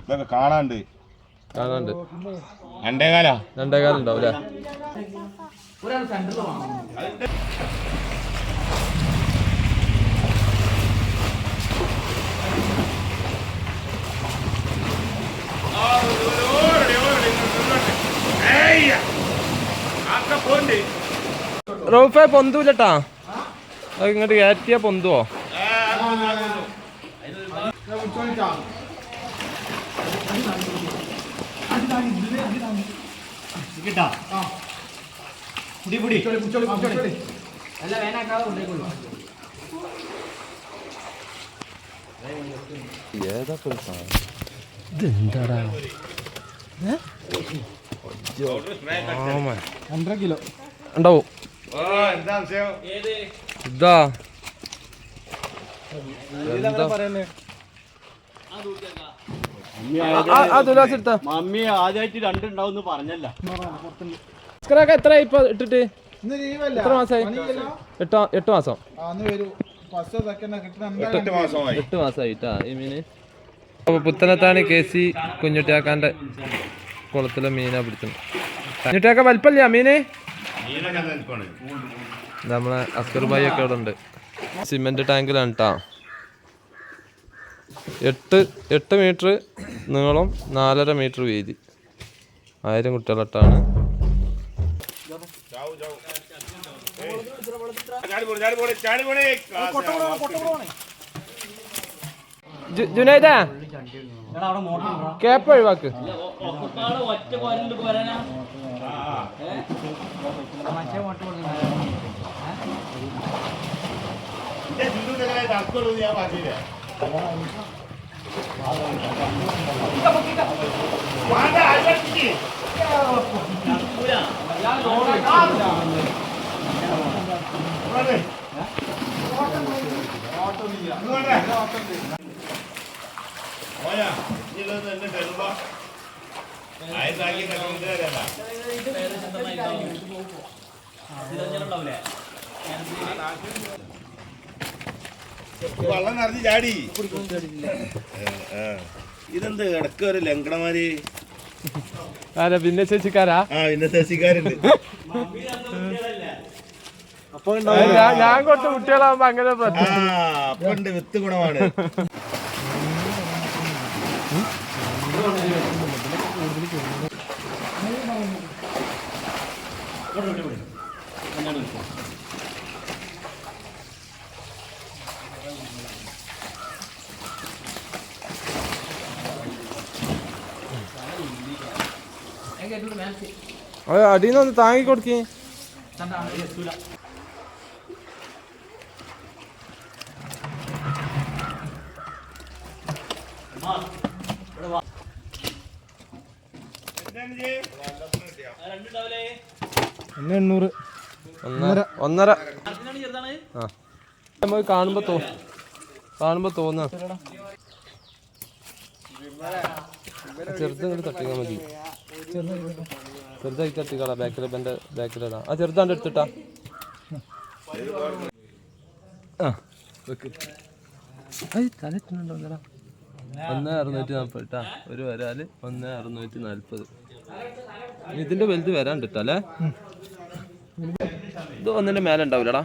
ഇതൊക്കെ കാണാണ്ട്. കാണാണ്ട്. രണ്ടേകാലാ? രണ്ടേകാലം ഉണ്ടാവും അല്ലേ റൗഫെ പൊന്തൂലട്ടാ. അത് ഇങ്ങോട്ട് കയറ്റിയ പൊന്തുവോ? ഏതാ ഇതെന്താടാ? രണ്ടര കിലോ ഉണ്ടാവും ഇതാ. മമ്മി ആദ്യമായിട്ട് രണ്ടുണ്ടാവും പറഞ്ഞല്ല. എത്ര ഇപ്പൊ ഇട്ടിട്ട്? എത്ര മാസമായി? എട്ട് മാസം. എട്ട് മാസമായി. എട്ട് മാസമായിട്ടാ. ഈ മീന്? അപ്പൊ പുത്തനത്താണ് കെ സി കുഞ്ഞുട്ടിയാക്കാന്റെ കുളത്തിലെ മീനാ പിടിച്ചത്. കുഞ്ഞുട്ടിയാക്ക വലിപ്പല്ല മീന്? നമ്മളെ അസ്കർ ഭായി ഒക്കെ ഇവിടെ ഉണ്ട്. സിമെന്റ് ടാങ്കിലാണ് കേട്ടാ എട്ട് എട്ട് മീറ്റർ നീളം നാലര മീറ്റർ വീതി. ആയിരം കുട്ടികളട്ടാണ് ജുനൈദാ? കേപ്പ് ഒഴിവാക്ക്. ഒറ്റ ഓട്ടോ പോരാനാ വെള്ളം നിറഞ്ഞ് ചാടി. ഇതെന്ത് ഇടയ്ക്ക് ഒരു ലങ്കണമാരി ആരാ പിന്നെ ചേച്ചിക്കാരാ? ആ പിന്നെ ശശിക്കാരുണ്ട് ഞാൻ- ഞാൻ കുറച്ച് കുട്ടികളാവുമ്പോ അങ്ങനെ അപ്പൊ ഉണ്ട് വിത്ത് ഗുണമാണ്. അടിയിൽ നിന്ന് താങ്ങി കൊടുക്കേ ഒന്ന് എണ്ണൂറ്. ഒന്നര. ഒന്നര. ആ. നമുക്ക് കാണുമ്പോ തോ കാണുമ്പോ തോന്നാ. ചെറുത് ഇങ്ങോട്ട് തട്ടിക്കാൻ മതി. ചെറുതായി തട്ടിക്കളാ. ബാക്കിൽ എന്റെ ബാക്കിലിടാ ആ ചെറുതാണ്ട് എടുത്തിട്ടാ. ആ. തലയിട്ടുന്നുണ്ടോ ഇന്നലെ? ഒന്ന് അറുന്നൂറ്റി നാൽപ്പത് കേട്ടാ ഒരു വരാൽ ഒന്ന് അറുന്നൂറ്റി നാൽപ്പത് ഇതിന്റെ വലുത് വരാണ്ട് ട്ടോ, അല്ലേ ഇത് ഒന്നിന്റെ മേലെ ഉണ്ടാവില്ലടാ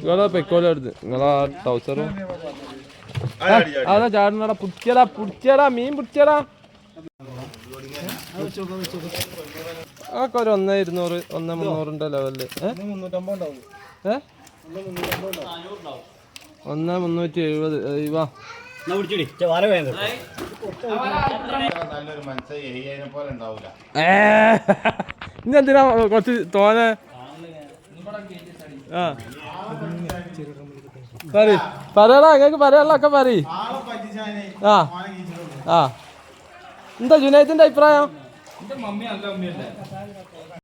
നിങ്ങളെ നിങ്ങളാ ടൗസറും അതാ ചാടുന്നടാ. പുടിച്ചടാ പുടിച്ചടാ മീൻ പുടിച്ചടാ. ആ ഒരു ഒന്ന് ഇരുന്നൂറ് ഒന്ന് മുന്നൂറിന്റെ ലെവലിൽ ഒന്ന് മുന്നൂറ്റി എഴുപത്. വാ. എന്നാ പിടിച്ചിടി വാര നല്ലൊരു മനസ്സ് എരിയതിനെ പോലെ ഉണ്ടാവൂല ഇനി എന്തിനാ കുറച്ച് തോനെ? ആ. പറ. പറയടാ അങ്ങക്ക് പറയാനുള്ള ഒക്കെ പറ. ആ. ആ. എന്താ ജുനൈദിന്റെ അഭിപ്രായം? అంటే మమ్మీ అల్లం